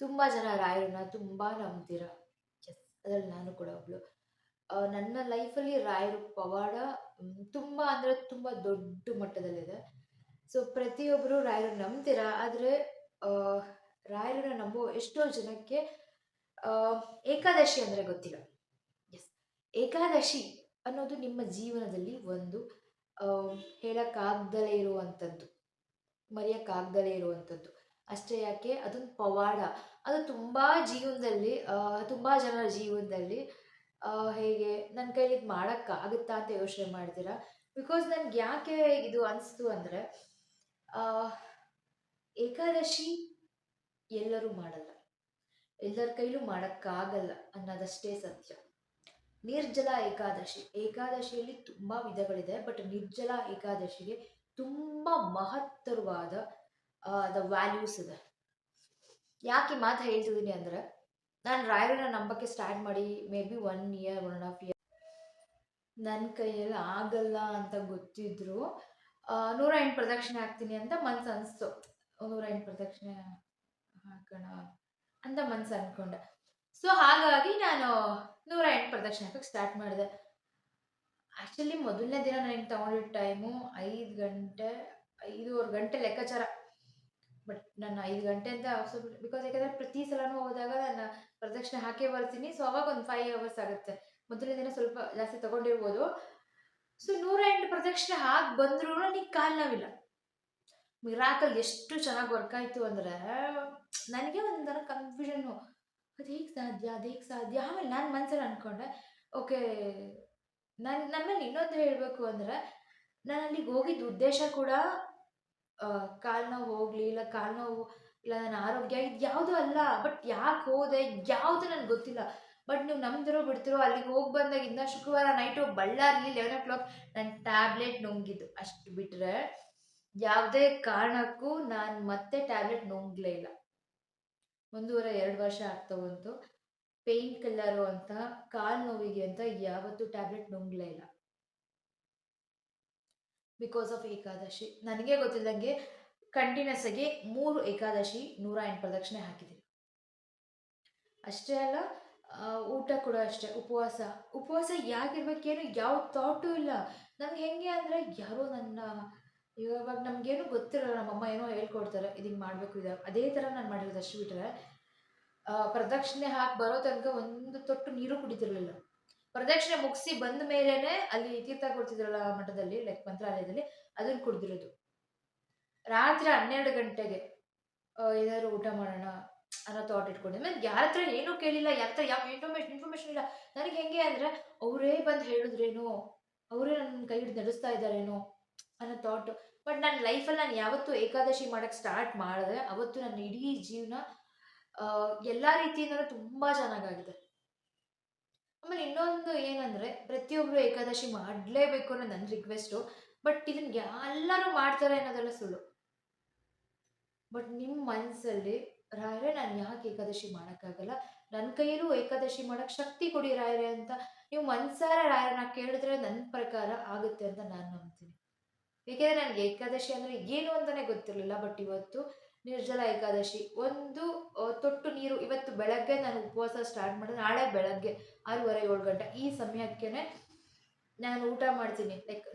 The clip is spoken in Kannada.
ತುಂಬ ಜನ ರಾಯರನ್ನ ತುಂಬ ನಂಬ್ತೀರ. ಎಸ್ ಅದರಲ್ಲಿ ನಾನು ಕೂಡ ಒಬ್ಳು. ನನ್ನ ಲೈಫಲ್ಲಿ ರಾಯರ ಪವಾಡ ತುಂಬ ಅಂದರೆ ತುಂಬ ದೊಡ್ಡ ಮಟ್ಟದಲ್ಲಿದೆ. ಸೊ ಪ್ರತಿಯೊಬ್ಬರು ರಾಯರು ನಂಬ್ತೀರ, ಆದರೆ ರಾಯರನ್ನ ನಂಬೋ ಎಷ್ಟೋ ಜನಕ್ಕೆ ಏಕಾದಶಿ ಅಂದರೆ ಗೊತ್ತಿಲ್ಲ. ಎಸ್ ಏಕಾದಶಿ ಅನ್ನೋದು ನಿಮ್ಮ ಜೀವನದಲ್ಲಿ ಒಂದು ಹೇಳಕ್ಕಾಗ್ದಲೇ ಇರುವಂಥದ್ದು ಮರೆಯೋಕ್ಕಾಗ್ದಲೇ ಇರುವಂಥದ್ದು ಅಷ್ಟೇ ಯಾಕೆ? ಅದೊಂದು ಪವಾಡ. ಅದು ತುಂಬ ಜೀವನದಲ್ಲಿ ತುಂಬ ಜನರ ಜೀವನದಲ್ಲಿ ಹೇಗೆ ನನ್ನ ಕೈಲಿ ಇದು ಮಾಡೋಕ್ಕಾಗುತ್ತಾ ಅಂತ ಯೋಚನೆ ಮಾಡ್ತೀರಾ? ಬಿಕಾಸ್ ನನಗೆ ಯಾಕೆ ಇದು ಅನಿಸ್ತು ಅಂದರೆ ಏಕಾದಶಿ ಎಲ್ಲರೂ ಮಾಡಲ್ಲ. ಎಲ್ಲರ ಕೈಲೂ ಮಾಡೋಕ್ಕಾಗಲ್ಲ ಅನ್ನೋದಷ್ಟೇ ಸತ್ಯ. ನಿರ್ಜಲ ಏಕಾದಶಿ. ಏಕಾದಶಿಯಲ್ಲಿ ತುಂಬ ವಿಧಗಳಿದೆ, ಬಟ್ ನಿರ್ಜಲ ಏಕಾದಶಿಗೆ ತುಂಬ ಮಹತ್ತರವಾದ ದ ವ್ಯಾಲ್ಯೂಸ್ ಇದೆ. ಯಾಕೆ ಈ ಮಾತು ಹೇಳ್ತಿದ್ದೀನಿ ಅಂದರೆ, ನಾನು ರಾಯರನ್ನ ನಂಬಕ್ಕೆ ಸ್ಟಾರ್ಟ್ ಮಾಡಿ may be one year one half year ನನ್ನ ಕೈಯಲ್ಲಿ ಆಗಲ್ಲ ಅಂತ ಗೊತ್ತಿದ್ರು ನೂರ ಎಂಟು ಪ್ರದಕ್ಷಿಣೆ ಹಾಕ್ತೀನಿ ಅಂತ ಮನ್ಸು ಅನಿಸ್ತು. ನೂರ ಎಂಟು ಪ್ರದಕ್ಷಿಣೆ ಹಾಕೋಣ ಅಂತ ಮನ್ಸು ಅಂದ್ಕೊಂಡೆ ಸೊ ಹಾಗಾಗಿ ನಾನು ನೂರ ಎಂಟು ಪ್ರದಕ್ಷಿಣೆ ಹಾಕಕ್ಕೆ ಸ್ಟಾರ್ಟ್ ಮಾಡಿದೆ. ಆ್ಯಕ್ಚುಲಿ ಮೊದಲನೇ ದಿನ ನನಗೆ ತೊಗೊಂಡಿದ್ದ ಟೈಮು ಐದು ಗಂಟೆ, ಐದೂವರೆ ಗಂಟೆ ಲೆಕ್ಕಾಚಾರ. ಬಟ್ ನಾನು ಐದು ಗಂಟೆ ಅಂತ ಬಿಕಾಸ್ ಯಾಕಂದ್ರೆ ಪ್ರತಿ ಸಲನೂ ಹೋದಾಗ ನಾನು ಪ್ರದಕ್ಷಿಣೆ ಹಾಕೇ ಬರ್ತೀನಿ. ಸೊ ಅವಾಗ ಒಂದು ಫೈವ್ ಅವರ್ಸ್ ಆಗುತ್ತೆ. ಮೊದಲನೇ ದಿನ ಸ್ವಲ್ಪ ಜಾಸ್ತಿ ತಗೊಂಡಿರ್ಬೋದು. ಸೊ ನೂರ ಎಂಟು ಪ್ರದಕ್ಷಿಣೆ ಹಾಕಿ ಬಂದ್ರೂ ನನಗೆ ಕಾಲು ನೋವಿಲ್ಲ. ಮಿರಾಕಲ್ ಎಷ್ಟು ಚೆನ್ನಾಗಿ ವರ್ಕ್ ಆಯಿತು ಅಂದರೆ, ನನಗೆ ಒಂಥರ ಕನ್ಫ್ಯೂಷನ್ನು ಅದು ಹೇಗೆ ಸಾಧ್ಯ, ಅದು ಹೇಗೆ ಸಾಧ್ಯ? ಆಮೇಲೆ ನಾನು ಮನಸ್ಸಲ್ಲಿ ಅಂದ್ಕೊಂಡೆ ಓಕೆ ನಾನು ನಮ್ಮಲ್ಲಿ ಇನ್ನೊಂದು ಹೇಳಬೇಕು ಅಂದರೆ, ನಾನು ಅಲ್ಲಿಗೆ ಹೋಗಿದ್ದ ಉದ್ದೇಶ ಕೂಡ ಕಾಲು ನೋವು ಹೋಗಲಿ ಇಲ್ಲ ಕಾಲು ನೋವು ಇಲ್ಲ ನನ್ನ ಆರೋಗ್ಯ ಇದು ಯಾವುದೂ ಅಲ್ಲ ಬಟ್ ಯಾಕೆ ಹೋದೆ ಯಾವುದು ನನಗೆ ಗೊತ್ತಿಲ್ಲ. ಬಟ್ ನೀವು ನಂಬ್ದಿರೋ ಬಿಡ್ತಿರೋ ಅಲ್ಲಿಗೆ ಹೋಗಿ ಬಂದಾಗಿಂದ ಶುಕ್ರವಾರ ನೈಟು ಬಳ್ಳಾರಿಲಿ ಲೆವೆನ್ ಓ ಕ್ಲಾಕ್ ನನ್ನ ಟ್ಯಾಬ್ಲೆಟ್ ನುಂಗಿದ್ದು. ಅಷ್ಟು ಬಿಟ್ಟರೆ ಯಾವುದೇ ಕಾರಣಕ್ಕೂ ನಾನು ಮತ್ತೆ ಟ್ಯಾಬ್ಲೆಟ್ ನುಂಗ್ಲೇ ಇಲ್ಲ. ಒಂದೂವರೆ ಎರಡು ವರ್ಷ ಆಗ್ತಾ ಬಂತು. ಪೇಯ್ನ್ ಕಿಲ್ಲರು ಅಂತ, ಕಾಲು ನೋವಿಗೆ ಅಂತ ಯಾವತ್ತೂ ಟ್ಯಾಬ್ಲೆಟ್ ನುಂಗ್ಲೇ ಇಲ್ಲ. Because of Ekadashi. ನನಗೆ ಗೊತ್ತಿಲ್ಲದಂಗೆ ಕಂಟಿನ್ಯೂಸ್ ಆಗಿ ಮೂರು ಏಕಾದಶಿ ನೂರ ಎಂಟು ಪ್ರದಕ್ಷಿಣೆ ಹಾಕಿದ್ದೀನಿ ಅಷ್ಟೇ ಅಲ್ಲ ಊಟ ಕೂಡ ಅಷ್ಟೇ, ಉಪವಾಸ. ಉಪವಾಸ ಯಾಕಿರ್ಬೇಕೇನು ಯಾವ ಥಾಟು ಇಲ್ಲ. ನಮ್ಗೆ ಹೆಂಗೆ ಅಂದರೆ ಯಾರೋ ನನ್ನ, ಇವಾಗ ನಮಗೇನು ಗೊತ್ತಿರಲ್ಲ, ನಮ್ಮಮ್ಮ ಏನೋ ಹೇಳ್ಕೊಡ್ತಾರೆ, ಇದು ಹಿಂಗೆ ಮಾಡಬೇಕು, ಇದು. ಅದೇ ಥರ ನಾನು ಮಾಡಿರೋದು ಅಷ್ಟು ಬಿಟ್ಟರೆ ಪ್ರದಕ್ಷಿಣೆ ಹಾಕಿ ಬರೋ ತನಕ ಒಂದು ತೊಟ್ಟು ನೀರು ಕುಡಿತಿರ್ಲಿಲ್ಲ. ಪ್ರದಕ್ಷಿಣೆ ಮುಗಿಸಿ ಬಂದ ಮೇಲೇನೆ ಅಲ್ಲಿ ತೀರ್ಥ ಕೊಡ್ತಿದ್ರಲ್ಲ ಮಠದಲ್ಲಿ ಲೈಕ್ ಮಂತ್ರಾಲಯದಲ್ಲಿ, ಅದನ್ನ ಕುಡ್ದಿರೋದು. ರಾತ್ರಿ ಹನ್ನೆರಡು ಗಂಟೆಗೆ ಏನಾದ್ರು ಊಟ ಮಾಡೋಣ ಅನ್ನೋ ಥಾಟ್ ಇಟ್ಕೊಂಡೆ. ಮೇಲೆ ಯಾರ ಹತ್ರ ಏನೂ ಕೇಳಿಲ್ಲ, ಯಾರ ಹತ್ರ ಯಾವ ಇನ್ಫಾರ್ಮೇಶನ್ ಇನ್ಫಾರ್ಮೇಶನ್ ಇಲ್ಲ. ನನಗೆ ಹೆಂಗೆ ಅಂದರೆ, ಅವರೇ ಬಂದು ಹೇಳಿದ್ರೇನೋ, ಅವರೇ ನನ್ನ ಕೈ ಹಿಡಿದು ನಡೆಸ್ತಾ ಇದ್ದಾರೇನೋ ಅನ್ನೋ ಥಾಟು ಬಟ್ ನನ್ನ ಲೈಫಲ್ಲಿ ನಾನು ಯಾವತ್ತೂ ಏಕಾದಶಿ ಮಾಡೋಕ್ಕೆ ಸ್ಟಾರ್ಟ್ ಮಾಡಿದೆ. ಅವತ್ತು ನನ್ನ ಇಡೀ ಜೀವನ ಎಲ್ಲ ರೀತಿಯಿಂದ ತುಂಬ ಚೆನ್ನಾಗಾಗಿದೆ. ಆಮೇಲೆ ಇನ್ನೊಂದು ಏನಂದರೆ ಪ್ರತಿಯೊಬ್ಬರು ಏಕಾದಶಿ ಮಾಡಲೇಬೇಕು ಅನ್ನೋ ನನ್ನ ರಿಕ್ವೆಸ್ಟು ಬಟ್ ಇದನ್ನ ಎಲ್ಲರೂ ಮಾಡ್ತಾರೆ ಅನ್ನೋದೆಲ್ಲ ಸುಳ್ಳು. ಬಟ್ ನಿಮ್ಮ ಮನಸ್ಸಲ್ಲಿ ರಾಯರೇ ನಾನು ಯಾಕೆ ಏಕಾದಶಿ ಮಾಡೋಕ್ಕಾಗಲ್ಲ? ನನ್ನ ಕೈಯಲ್ಲೂ ಏಕಾದಶಿ ಮಾಡೋಕ್ಕೆ ಶಕ್ತಿ ಕೊಡಿ ರಾಯರೇ ಅಂತ. ನೀವು ಮನ್ಸಾರ ರಾಯರನ್ನ ಕೇಳಿದ್ರೆ ನನ್ನ ಪ್ರಕಾರ ಆಗುತ್ತೆ ಅಂತ ನಾನು ನಂಬ್ತೀನಿ. ಏಕೆಂದರೆ ನನಗೆ ಏಕಾದಶಿ ಅಂದರೆ ಏನು ಅಂತಲೇ ಗೊತ್ತಿರಲಿಲ್ಲ ಬಟ್ ಇವತ್ತು ನಿರ್ಜಲ ಏಕಾದಶಿ. ಒಂದು ತೊಟ್ಟು ನೀರು. ಇವತ್ತು ಬೆಳಗ್ಗೆ ನಾನು ಉಪವಾಸ ಸ್ಟಾರ್ಟ್ ಮಾಡಿದೆ. ನಾಳೆ ಬೆಳಗ್ಗೆ ಆರೂವರೆ ಏಳು ಗಂಟೆ. ಈ ಸಮಯಕ್ಕೆ ನಾನು ಊಟ ಮಾಡ್ತೀನಿ. ಲೈಕ್